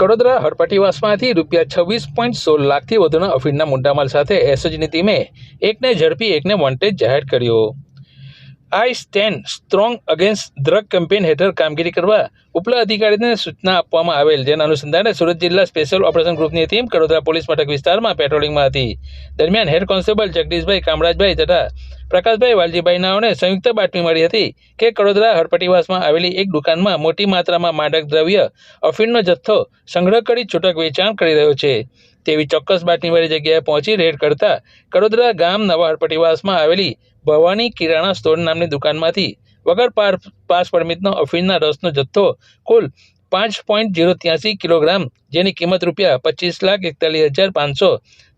કડોદરા હડપટીવાસમાંથી રૂપિયા છવ્વીસ પોઈન્ટ સોળ લાખથી વધુના અફીણના મુદ્દામાલ સાથે એસઓજીની ટીમે એકને ઝડપી, એકને વોન્ટેજ જાહેર કર્યો. I stand strong against drug campaign હેઠળ કામગીરી કરવા ઉપલા અધિકારીને સૂચના આપવામાં આવેલ. જેના અનુસંધાને સુરત જિલ્લા સ્પેશિયલ ઓપરેશન ગ્રુપની ટીમ કડોદરા પોલીસ મથક વિસ્તારમાં પેટ્રોલિંગમાં હતી. દરમિયાન હેડ કોન્સ્ટેબલ જગદીશભાઈ કામરાજભાઈ તથા પ્રકાશભાઈ વાલજીભાઈ નાઓને સંયુક્ત બાતમી મળી હતી કે કડોદરા હડપટીવાસમાં આવેલી એક દુકાનમાં મોટી માત્રામાં માદક દ્રવ્ય, અફીણનો જથ્થો સંગ્રહ કરી છૂટક વેચાણ કરી રહ્યો છે. તેવી ચોક્કસ બાતમીવાળી જગ્યાએ પહોંચી રેડ કરતા કડોદરા ગામ નવા હડપટીવાસમાં આવેલી ભવાની કિરાણા સ્ટોર નામની દુકાનમાંથી વગર પાર, પાસ પરમિટનો અફીણના રસનો જથ્થો કુલ પાંચ પોઈન્ટ જીરો ત્યાસી કિલોગ્રામ, જેની કિંમત રૂપિયા પચીસ લાખ એકતાલીસ હજાર પાંચસો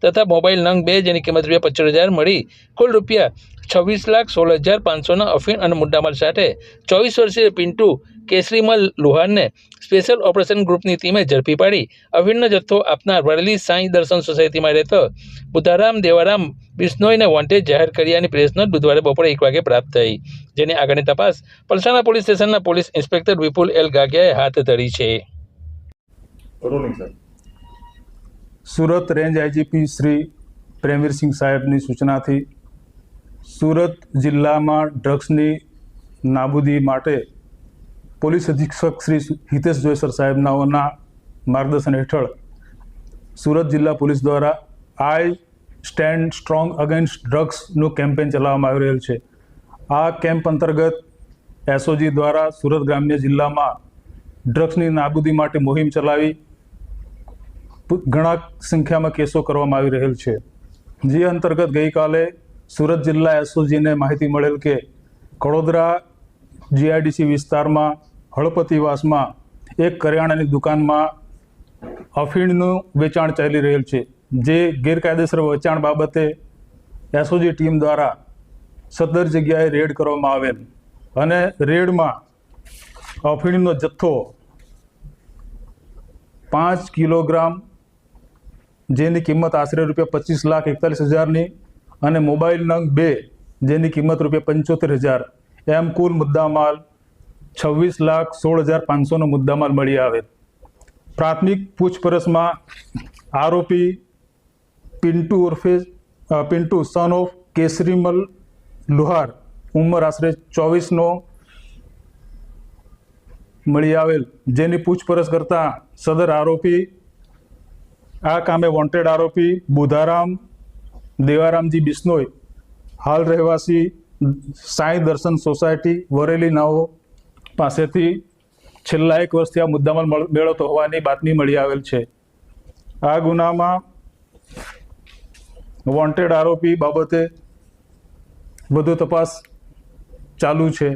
તથા મોબાઈલ નંગ બે, જેની કિંમત રૂપિયા પચાસ હજાર મળી કુલ રૂપિયા છવ્વીસ લાખ સોળ હજાર પાંચસોના અફીણ અને મુદ્દામાલ સાથે ચોવીસ વર્ષીય પિન્ટુ કેસરીમલ લુહારને સ્પેશિયલ ઓપરેશન ગ્રુપની ટીમે ઝડપી પાડી. અફીણનો જથ્થો આપનાર વડલી સાંઈ દર્શન સોસાયટીમાં રહેતો બુધારામ દેવારામ બિશ્નોઈને વોન્ટેજ જાહેર કર્યાની પ્રેસ નોટ બુધવારે બપોરે એક વાગે પ્રાપ્ત થઈ. જેની આગળની તપાસ પલસાણા પોલીસ સ્ટેશનના પોલીસ ઇન્સ્પેક્ટર વિપુલ એલ ગાગિયાએ હાથ ધરી છે. સુરત રેન્જ આઈજીપી શ્રી પ્રેમવીરસિંહ સાહેબની સૂચનાથી સુરત જિલ્લામાં ડ્રગ્સની નાબૂદી માટે પોલીસ અધિક્ષક શ્રી હિતેશ જોયસર સાહેબનાઓના માર્ગદર્શન હેઠળ સુરત જિલ્લા પોલીસ દ્વારા આઈ સ્ટેન્ડ સ્ટ્રોંગ અગેન્સ્ટ ડ્રગ્સનું કેમ્પેન ચલાવવામાં આવી રહેલ છે. આ કેમ્પ અંતર્ગત એસઓજી દ્વારા સુરત ગ્રામ્ય જિલ્લામાં ડ્રગ્સની નાબૂદી માટે મુહિમ ચલાવી ઘણા સંખ્યામાં કેસો કરવામાં આવી રહેલ છે. જે અંતર્ગત ગઈકાલે સુરત જિલ્લા એસઓજીને માહિતી મળેલ કે કડોદરા જીઆઈડીસી વિસ્તારમાં હળપતિવાસમાં એક કરિયાણાની દુકાનમાં અફીણનું વેચાણ ચાલી રહેલ છે, જે ગેરકાયદેસર વેચાણ બાબતે એસઓજી ટીમ દ્વારા સત્તર જગ્યાએ રેડ કરવામાં આવેલ અને રેડમાં અફીણનો જથ્થો પાંચ કિલોગ્રામ, જેની કિંમત આશરે રૂપિયા પચીસ લાખ એકતાલીસ હજારની અને મોબાઈલ નંગ બે, જેની કિંમત રૂપિયા પંચોતેર હજાર. એમ કુલ મુદ્દામાલ છવ્વીસ લાખ સોળ હજાર પાંચસોનો મુદ્દામાલ મળી આવેલ. પ્રાથમિક પૂછપરછમાં આરોપી પિન્ટુ ઉર્ફે પિન્ટુ સન ઓફ કેસરીમલ લુહાર ઉંમર આશરે ચોવીસનો મળી આવેલ. જેની પૂછપરછ કરતા સદર આરોપી, આ કામે વોન્ટેડ આરોપી બુધારામ દેવારામજી બિશ્નોઈ હાલ રહેવાસી સાંઈ દર્શન સોસાયટી, વરેલી નાઓ પાસેથી છેલ્લા એક વર્ષથી આ મુદ્દામાં મેળવતો હોવાની બાતમી મળી આવેલ છે. આ ગુનામાં વોન્ટેડ આરોપી બાબતે વધુ તપાસ ચાલુ છે.